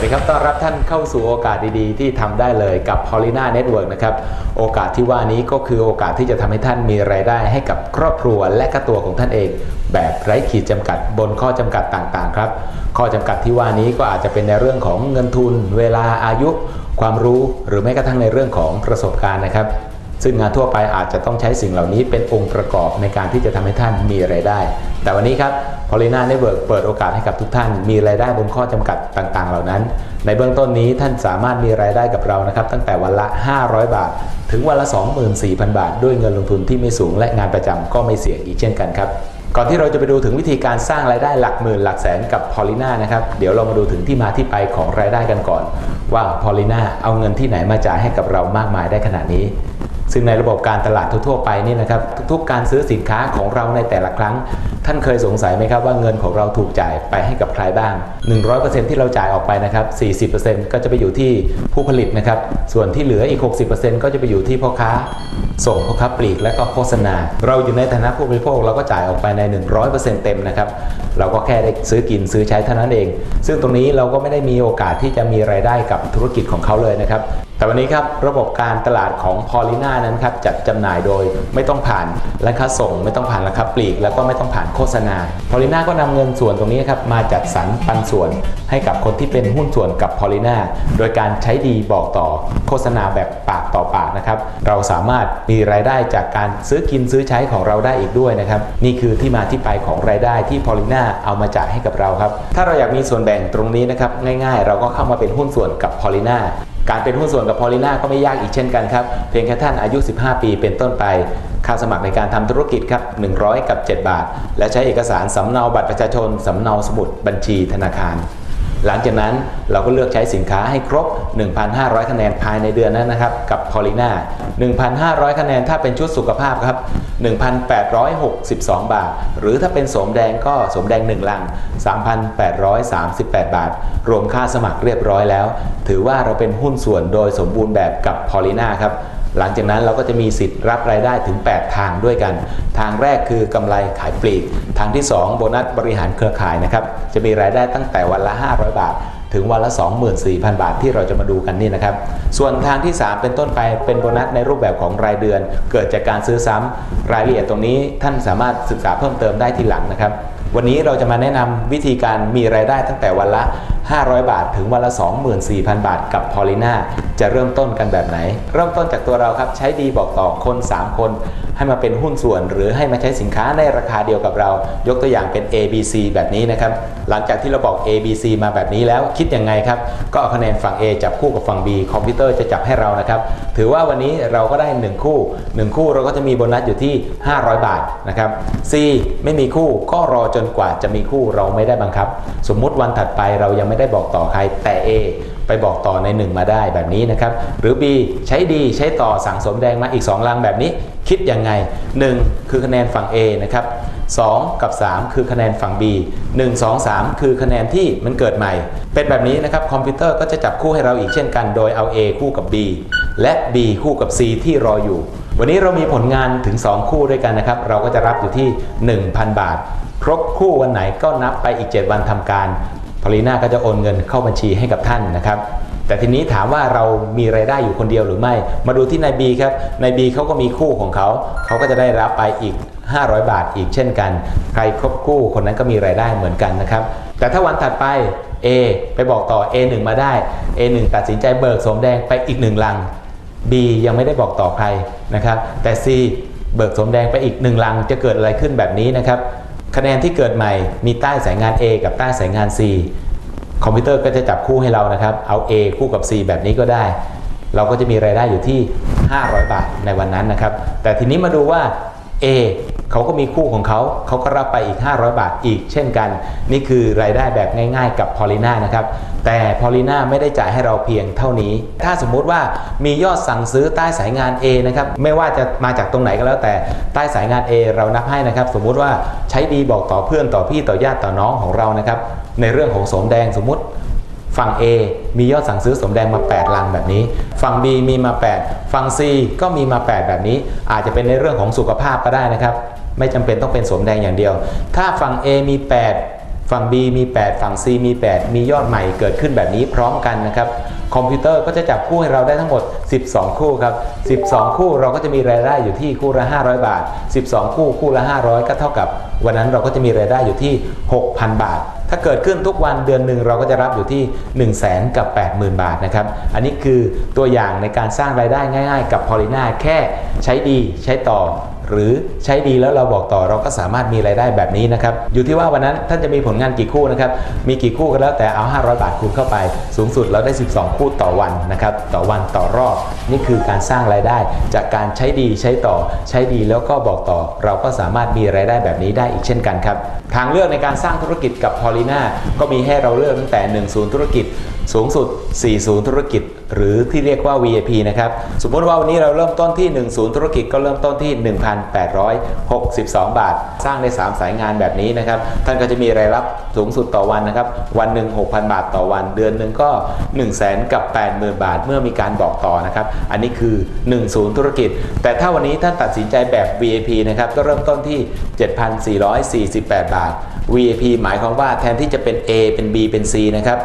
วัสดีครับ ต้อนรับท่านเข้าสู่โอกาสดีๆ ที่ทำได้เลยกับ Paulina Network นะครับ โอกาสที่ว่านี้ก็คือโอกาสที่จะทำให้ท่านมีรายได้ให้กับครอบครัวและก็ตัวของท่านเอง แบบไร้ขีดจำกัดบนข้อจำกัดต่างๆ ครับ ข้อจำกัดที่ว่านี้ก็อาจจะเป็นในเรื่องของเงินทุน เวลาอายุ ความรู้หรือแม้กระทั่งในเรื่องของประสบการณ์นะครับ ซึ่งงานทั่วไปอาจจะต้องใช้สิ่งเหล่านี้เป็นองค์ประกอบในการที่จะทำให้ท่านมีรายได้ แต่วันนี้ครับ p o l i n a Network เปิดโอกาสให้กับทุกท่าน มีรายได้บนข้อจำกัดต่างๆ เหล่านั้น ในเบื้องต้นนี้ท่านสามารถมีรายได้กับเรานะครับตั้งแต่วันละ 500 บาท ถึงวันละ 24,000 บาท ด้วยเงินลงทุนที่ไม่สูงและงานประจำก็ไม่เสี่ยงอีกเช่นกันครับก่อนที่เราจะไปดูถึงวิธีการสร้างรายได้หลักหมื่นหลักแสนกับพอลิน่านะครับ เดี๋ยวเรามาดูถึงที่มาที่ไปของรายได้กันก่อน ว่าพอลิน่าเอาเงินที่ไหนมาจ่ายให้กับเรามากมายได้ขนาดนี้ ซึ่งในระบบการตลาดทั่วไปนี่นะครับทุกๆ การซื้อสินค้าของเราในแต่ละครั้ง ท่านเคยสงสัยไหมครับว่าเงินของเราถูกจ่ายไปให้กับใครบ้าง 100%ที่เราจ่ายออกไปนะครับ40%ก็จะไปอยู่ที่ผู้ผลิตนะครับส่วนที่เหลืออีก 60%ก็จะไปอยู่ที่พ่อค้าส่งพ่อค้าปลีกและก็โฆษณา เราอยู่ในฐานะผู้บริโภคเราก็จ่ายออกไปใน 100%เต็มนะครับเราก็แค่ได้ซื้อกินซื้อใช้เท่านั้นเอง ซึ่งตรงนี้เราก็ไม่ได้มีโอกาสที่จะมีรายได้กับธุรกิจของเขาเลยนะครับ แต่วันนี้ครับระบบการตลาดของพอลิน่านั้นครับจัดจำหน่ายโดยไม่ต้องผ่านราคาส่ง ไม่ต้องผ่านราคาปลีก แล้วก็ไม่ต้องผ่านโฆษณาพอลิน่าก็นำเงินส่วนตรงนี้ครับมาจัดสรรปันส่วน ให้กับคนที่เป็นหุ้นส่วนกับพอลิน่าโดยการใช้ดีบอกต่อโฆษณาแบบปากต่อปากนะครับเราสามารถมีรายได้จากการซื้อกินซื้อใช้ของเราได้อีกด้วยนะครับนี่คือที่มาที่ไปของรายได้ที่พอลิน่าเอามาจ่ายให้กับเราครับถ้าเราอยากมีส่วนแบ่งตรงนี้นะครับง่ายๆ เราก็เข้ามาเป็นหุ้นส่วนกับพอลิน่า การเป็นหุ้นส่วนกับพอลิน่าก็ไม่ยากอีกเช่นกันครับ เพียงแค่ท่านอายุ 15 ปีเป็นต้นไป ค่าสมัครในการทำธุรกิจครับ 100 กับ 7 บาท และใช้เอกสารสำเนาบัตรประชาชนสำเนาสมุดบัญชีธนาคาร หลังจากนั้นเราก็เลือกใช้สินค้าให้ครบ 1,500 คะแนนภายในเดือนนั้นนะครับ กับพอลิน่า1,500 คะแนนถ้าเป็นชุดสุขภาพครับ 1,862 บาท หรือถ้าเป็นสมแดงก็สมแดง 1 ลัง 3,838 บาท รวมค่าสมัครเรียบร้อยแล้ว ถือว่าเราเป็นหุ้นส่วนโดยสมบูรณ์แบบกับพอลิน่าครับ หลังจากนั้นเราก็จะมีสิทธิ์รับรายได้ถึง 8 ทางด้วยกัน ทางแรกคือกำไรขายปลีก ทางที่ 2 โบนัสบริหารเครือข่ายนะครับ จะมีรายได้ตั้งแต่วันละ 500 บาท ถึงวันละ 24,000 บาทที่เราจะมาดูกันนี่นะครับ ส่วนทางที่ 3 เป็นต้นไปเป็นโบนัสในรูปแบบของรายเดือน เกิดจากการซื้อซ้ำรายละเอียดตรงนี้ท่านสามารถศึกษาเพิ่มเติมได้ทีหลังนะครับ วันนี้เราจะมาแนะนำวิธีการมีรายได้ตั้งแต่วันละ 500 บาทถึงวันละ 24,000 บาทกับพอลิน่าจะเริ่มต้นกันแบบไหน เริ่มต้นจากตัวเราครับ ใช้ดีบอกต่อคน 3 คน ให้มาเป็นหุ้นส่วน หรือให้มาใช้สินค้าในราคาเดียวกับเรา ยกตัวอย่างเป็น ABC แบบนี้นะครับ หลังจากที่เราบอก ABC มาแบบนี้แล้วคิดยังไงครับ ก็เอาคะแนนฝั่ง A จับคู่กับฝั่ง B คอมพิวเตอร์จะจับให้เรานะครับถือว่าวันนี้เราก็ได้ 1 คู่ 1 คู่เราก็จะมีโบนัสอยู่ที่ 500 บาทนะครับ C ไม่มีคู่ก็รอจนกว่าจะมีคู่เราไม่ได้บังคับ สมมุติวันถัดไปเรายังไม่ได้บอกต่อใครแต่ A ไปบอกต่อใน 1 มาได้แบบนี้นะครับ หรือ B ใช้ดีใช้ต่อสั่งสมแดงมาอีก 2 ลังแบบนี้ คิดยังไง 1 คือคะแนนฝั่ง A นะครับ 2 กับ 3 คือคะแนนฝั่ง B 1 2 3 คือคะแนนที่มันเกิดใหม่ เป็นแบบนี้นะครับ คอมพิวเตอร์ก็จะจับคู่ให้เราอีกเช่นกัน โดยเอา A คู่กับ B และ B คู่กับ C ที่รออยู่ วันนี้เรามีผลงานถึง 2 คู่ด้วยกันนะครับ เราก็จะรับอยู่ที่ 1,000 บาท ครบคู่วันไหนก็นับไปอีก 7 วันทำการ อลีน่าก็จะโอนเงินเข้าบัญชีให้กับท่านนะครับแต่ทีนี้ถามว่าเรามีไรายได้อยู่คนเดียวหรือไม่ มาดูที่นายบีครับนายบีเขาก็มีคู่ของเขา เขาก็จะได้รับไปอีก 500 บาทอีกเช่นกัน ใครครบคู่คนนั้นก็มีไรายได้เหมือนกันนะครับ แต่ถ้าวันถัดไป A ไปบอกต่อ A1 มาได้ A1 ตัดสินใจเบิกสมแดงไปอีกหนึ่งลัง B ยังไม่ได้บอกต่อใครนะครับ แต่ C เบิกสมแดงไปอีกหนึ่งลังจะเกิดอะไรขึ้นแบบนี้นะครับ คะแนนที่เกิดใหม่มีใต้สายงาน A กับใต้สายงาน C คอมพิวเตอร์ก็จะจับคู่ให้เรานะครับ เอา A คู่กับ C แบบนี้ก็ได้ เราก็จะมีรายได้อยู่ที่ 500 บาทในวันนั้นนะครับ แต่ทีนี้มาดูว่า A เขาก็มีคู่ของเขา เขาก็รับไปอีก 500 บาทอีก เช่นกัน นี่คือรายได้แบบง่ายๆ กับพอลิน่านะครับ แต่พอลิน่าไม่ได้จ่ายให้เราเพียงเท่านี้ ถ้าสมมุติว่ามียอดสั่งซื้อใต้สายงาน A นะครับ ไม่ว่าจะมาจากตรงไหนก็แล้วแต่ใต้สายงาน A เรานับให้นะครับ สมมุติว่าใช้ดีบอกต่อเพื่อนต่อพี่ต่อญาติต่อน้องของเรานะครับ ในเรื่องของสมแดงสมมุติฝั่ง A มียอดสั่งซื้อสมแดงมา 8 ลังแบบนี้ ฝั่ง B มีมา 8 ฝั่ง C ก็มีมา 8 แบบนี้ อาจจะเป็นในเรื่องของสุขภาพก็ได้นะครับ ไม่จำเป็นต้องเป็นสวมแดงอย่างเดียว ถ้าฝั่ง A มี 8 ฝั่ง B มี 8 ฝั่ง C มี 8 มียอดใหม่เกิดขึ้นแบบนี้พร้อมกันนะครับคอมพิวเตอร์ก็จะจับคู่ให้เราได้ทั้งหมด 12 คู่ครับ 12 คู่เราก็จะมีรายได้อยู่ที่คู่ละ 500 บาท 12 คู่คู่ละ 500 ก็เท่ากับ วันนั้นเราก็จะมีรายได้อยู่ที่ 6,000 บาท ถ้าเกิดขึ้นทุกวันเดือนหนึ่งเราก็จะรับอยู่ที่ 1 0 0 0 0แกับ80,000 บาทนะครับ อันนี้คือตัวอย่างในการสร้างรายได้ง่าย ๆ กับพอลิน่าแค่ใช้ดีใช้ต่อ หรือใช้ดีแล้วเราบอกต่อเราก็สามารถมีรายได้แบบนี้นะครับ อยู่ที่ว่าวันนั้นท่านจะมีผลงานกี่คู่นะครับ มีกี่คู่ก็แล้วแต่เอา 500 บาทคูณเข้าไป สูงสุดเราได้ 12 คู่ต่อวันนะครับ ต่อวันต่อรอบ นี่คือการสร้างรายได้ จากการใช้ดีใช้ต่อ ใช้ดีแล้วก็บอกต่อ เราก็สามารถมีรายได้แบบนี้ได้อีกเช่นกันครับ ทางเลือกในการสร้างธุรกิจกับพอลิน่าก็มีให้เราเลือกตั้งแต่1ศูนย์ธุรกิจสูงสุด4ศูนย์ธุรกิจ หรือที่เรียกว่า VIP นะครับ สมมติว่าวันนี้เราเริ่มต้นที่1ศูนย์ธุรกิจก็เริ่มต้นที่ 1,862 บาท สร้างได้ 3 สายงานแบบนี้นะครับ ท่านก็จะมีรายรับสูงสุดต่อวันนะครับ วันหนึ่ง6,000 บาทต่อวัน เดือนหนึ่งก็ 1 0 0 0 0แกับ80,000 บาท เมื่อมีการบอกต่อนะครับ อันนี้คือ1ศูนย์ธุรกิจ แต่ถ้าวันนี้ท่านตัดสินใจแบบ VIP นะครับก็เริ่มต้นที่ 7,448 บาท VIP หมายความว่าแทนที่จะเป็น A เป็น B เป็น C นะครับ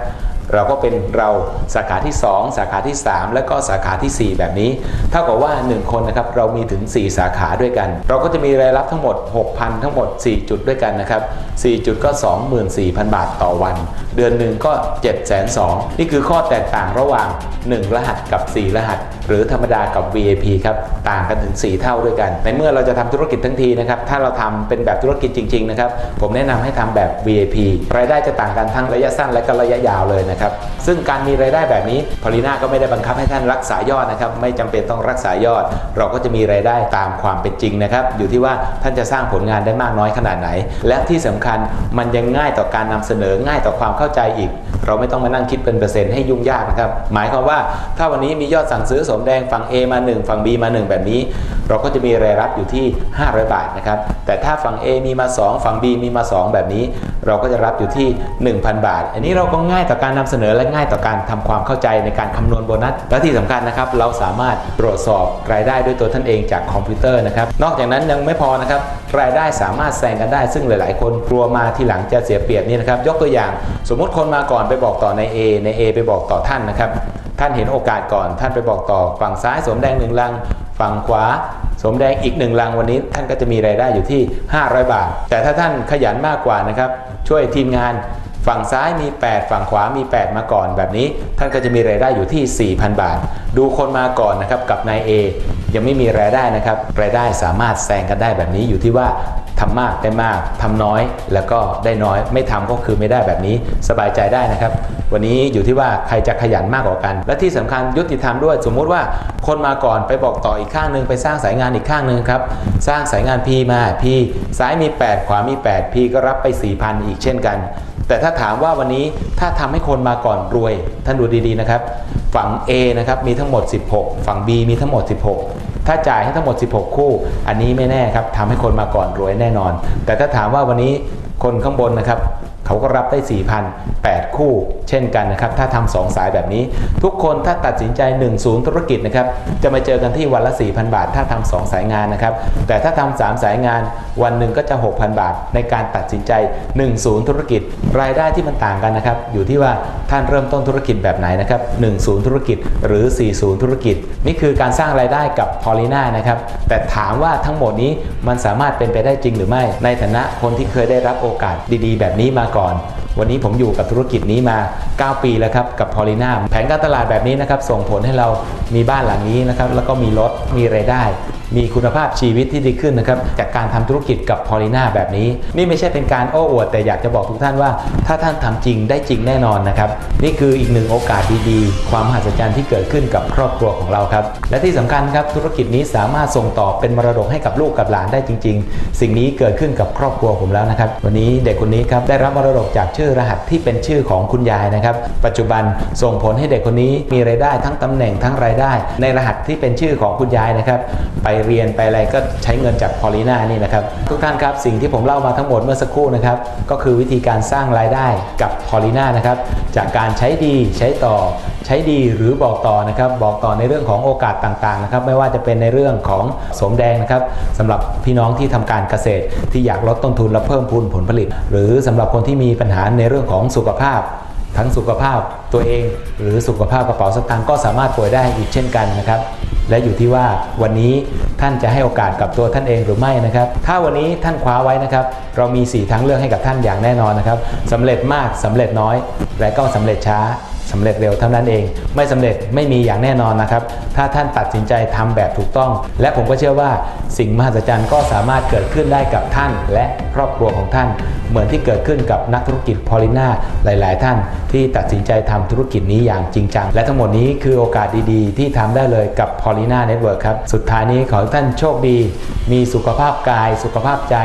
เราก็เป็นเราสาขาที่ 2 สาขาที่ 3 และก็สาขาที่ 4 แบบนี้ เท่ากับว่า 1 คนนะครับเรามีถึง 4 สาขาด้วยกัน เราก็จะมีรายรับทั้งหมด 6,000 ทั้งหมด 4 จุดด้วยกันนะครับ 4 จุดก็ 24,000 บาทต่อวันเดือนหนึ่งก็702,000นี่คือข้อแตกต่างระหว่าง 1 รหัสกับ 4 รหัส หรือธรรมดากับ VIP ครับ ต่างกันถึง 4 เท่าด้วยกัน ในเมื่อเราจะทำธุรกิจทั้งทีนะครับ ถ้าเราทำเป็นแบบธุรกิจจริง ๆ นะครับ ผมแนะนำให้ทำแบบ VIP รายได้จะต่างกันทั้งระยะสั้นและก็ระยะยาวเลยนะครับ ซึ่งการมีรายได้แบบนี้พอลิน่าก็ไม่ได้บังคับให้ท่านรักษายอดนะครับ ไม่จำเป็นต้องรักษายอด เราก็จะมีรายได้ตามความเป็นจริงนะครับ อยู่ที่ว่าท่านจะสร้างผลงานได้มากน้อยขนาดไหน และที่สำคัญมันยังง่ายต่อการนำเสนอง่ายต่อความเข้าใจอีก เราไม่ต้องมานั่งคิดเป็นเปอร์เซ็นต์ให้ยุ่งยากนะครับ หมายความว่าถ้าวันนี้มียอดสั่งซื้อสมแดงฝั่ง A มา 1 ฝั่ง B มา 1 แบบนี้ เราก็จะมีรายรับอยู่ที่ 500 บาทนะครับ แต่ถ้าฝั่ง A มีมา 2 ฝั่ง B มีมา 2 แบบนี้ เราก็จะรับอยู่ที่ 1,000 บาท อันนี้เราก็ง่ายต่อการนำเสนอและง่ายต่อการทำความเข้าใจในการคำนวณโบนัส และที่สำคัญนะครับ เราสามารถตรวจสอบรายได้ด้วยตัวท่านเองจากคอมพิวเตอร์นะครับ นอกจากนั้นยังไม่พอนะครับ รายได้สามารถแซงกันได้ ซึ่งหลาย ๆ คนกลัวมาทีหลังจะเสียเปรียบนี่นะครับ ยกตัวอย่างสมมติคนมาก่อนไปบอกต่อใน A ใน A ไปบอกต่อท่านนะครับ ท่านเห็นโอกาสก่อน ท่านไปบอกต่อฝั่งซ้ายสมแดงหนึ่งลัง ฝั่งขวาสมแดงอีกหนึ่งลังวันนี้ ท่านก็จะมีรายได้อยู่ที่ 500 บาท แต่ถ้าท่านขยันมากกว่านะครับ ช่วยทีมงานฝั่งซ้ายมี 8 ฝั่งขวามี 8 มาก่อนแบบนี้ ท่านก็จะมีรายได้อยู่ที่ 4,000 บาท ดูคนมาก่อนนะครับกับนาย A ยังไม่มีรายได้นะครับ รายได้สามารถแซงกันได้แบบนี้อยู่ที่ว่า ทำมากได้มากทำน้อยแล้วก็ได้น้อย ไม่ทำก็คือไม่ได้แบบนี้สบายใจได้นะครับ วันนี้อยู่ที่ว่าใครจะขยันมากกว่ากัน และที่สำคัญยุติธรรมด้วย สมมุติว่าคนมาก่อนไปบอกต่ออีกข้างหนึ่งไปสร้างสายงานอีกข้างหนึ่งครับ สร้างสายงาน P มา P ซ้ายมี 8 ขวามี 8 P ก็รับไป 4,000 อีกเช่นกัน แต่ถ้าถามว่าวันนี้ถ้าทำให้คนมาก่อนรวย ท่านดูดีๆนะครับ ฝั่ง A นะครับมีทั้งหมด 16 ฝั่ง B มีทั้งหมด 16 ถ้าจ่ายให้ทั้งหมด 16 คู่ อันนี้ไม่แน่ครับทำให้คนมาก่อนรวยแน่นอน แต่ถ้าถามว่าวันนี้คนข้างบนนะครับ เขาก็รับได้ 4,008 คู่ เช่นกันนะครับ ถ้าทำสองสายแบบนี้ ทุกคนถ้าตัดสินใจ 1 ศูนย์ธุรกิจนะครับ จะมาเจอกันที่วันละ 4,000 บาท ถ้าทำสองสายงานนะครับ แต่ถ้าทำสามสายงานวันหนึ่งก็จะ 6,000 บาท ในการตัดสินใจ 1 ศูนย์ธุรกิจ รายได้ที่มันต่างกันนะครับ อยู่ที่ว่าท่านเริ่มต้นธุรกิจแบบไหนนะครับ1ศูนย์ธุรกิจหรือ 4 ศูนย์ธุรกิจ นี่คือการสร้างรายได้กับพอลิน่านะครับ แต่ถามว่าทั้งหมดนี้มันสามารถเป็นไปได้จริงหรือไม่ ในฐานะคนที่เคยได้รับโอกาสดี ๆ แบบนี้มาก่อนวันนี้ผมอยู่กับธุรกิจนี้มา 9 ปีแล้วครับกับพอลิน่าแผนการตลาดแบบนี้นะครับส่งผลให้เรามีบ้านหลังนี้นะครับแล้วก็มีรถมีรายได้ มีคุณภาพชีวิตที่ดีขึ้นนะครับจากการทำธุรกิจกับพอลิน่าแบบนี้ นี่ไม่ใช่เป็นการโอ้อวด แต่อยากจะบอกทุกท่านว่า ถ้าท่านทำจริงได้จริงแน่นอนนะครับ นี่คืออีกหนึ่งโอกาสดีๆ ความมหัศจรรย์ที่เกิดขึ้นกับครอบครัวของเราครับ และที่สำคัญครับธุรกิจนี้สามารถส่งต่อเป็นมรดกให้กับลูกกับหลานได้จริง ๆ สิ่งนี้เกิดขึ้นกับครอบครัวผมแล้วนะครับ วันนี้เด็กคนนี้ครับได้รับมรดกจากชื่อรหัสที่เป็นชื่อของคุณยายนะครับ ปัจจุบันส่งผลให้เด็กคนนี้มีรายได้ทั้งตำแหน่งทั้งรายได้ ในรหัสที่เป็นชื่อของคุณยายนะครับ ไปเรียนไปอะไรก็ใช้เงินจากพอลีนานี่นะครับ ทุกท่านครับสิ่งที่ผมเล่ามาทั้งหมดเมื่อสักครู่นะครับ ก็คือวิธีการสร้างรายได้กับพอลีนานะครับ จากการใช้ดีใช้ต่อ ใช้ดีหรือบอกต่อนะครับ บอกต่อในเรื่องของโอกาสต่างๆนะครับ ไม่ว่าจะเป็นในเรื่องของสมแดงนะครับสำหรับพี่น้องที่ทำการเกษตร ที่อยากลดต้นทุนและเพิ่มพูนผลผลิต หรือสำหรับคนที่มีปัญหาในเรื่องของสุขภาพทั้งสุขภาพตัวเอง หรือสุขภาพกระเป๋าสตางค์ก็สามารถป่วยได้อีกเช่นกันนะครับ และอยู่ที่ว่าวันนี้ท่านจะให้โอกาสกับตัวท่านเองหรือไม่นะครับ ถ้าวันนี้ท่านคว้าไว้นะครับ เรามี 4 ทางเลือกให้กับท่านอย่างแน่นอนนะครับสำเร็จมากสำเร็จน้อย และก็สำเร็จช้า สำเร็จเร็วเท่านั้นเอง ไม่สำเร็จไม่มีอย่างแน่นอนนะครับ ถ้าท่านตัดสินใจทำแบบถูกต้อง และผมก็เชื่อว่าสิ่งมหัศจรรย์ก็สามารถเกิดขึ้นได้กับท่าน และครอบครัวของท่าน เหมือนที่เกิดขึ้นกับนักธุรกิจพอลิน่าหลาย ๆ ท่าน ที่ตัดสินใจทำธุรกิจนี้อย่างจริงจัง และทั้งหมดนี้คือโอกาสดี ๆ ที่ทำได้เลยกับพอลิน่าเน็ตเวิร์กครับ สุดท้ายนี้ขอให้ท่านโชคดี มีสุขภาพกาย สุขภาพใจ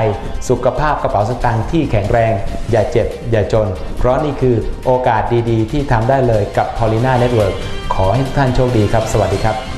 สุขภาพกระเป๋าสตางค์ที่แข็งแรง อย่าเจ็บ อย่าจน เพราะนี่คือโอกาสดี ๆ ที่ทำได้เลยกับพอลิน่าเน็ตเวิร์กขอให้ทุกท่านโชคดีครับ สวัสดีครับ